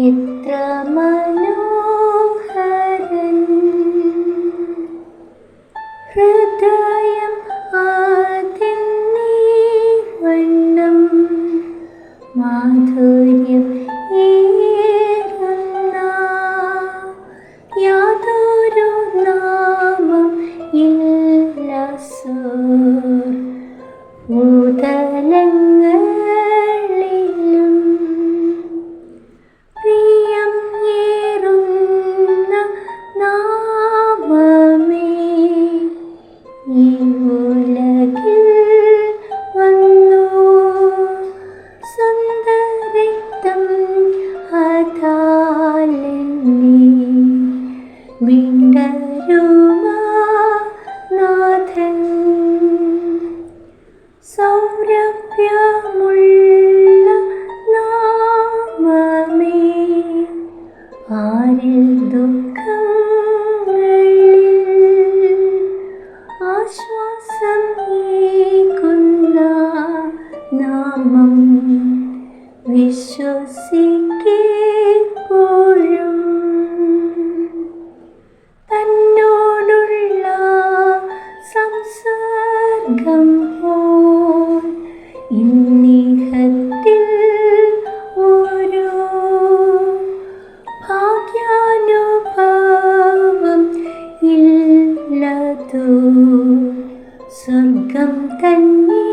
എത്ര മനോഹരൻ. ഹൃദയം ആ മാധുര്യം ഏറുന്ന യാതൊരു നാമം ഇല്ല ഭൂതലങ്ങളിലും വിണ്ടരുമാ നാഥൻ സൗരഭ്യമുള്ള നാമമേ ആരിൽ ദുഃഖങ്ങളിൽ സ്വർഗം പോൽ ഇന്നിഹത്തിൽ ഓരോ ഭാഗ്യാനുഭാവം ഇല്ലതു? സ്വർഗം തന്നെ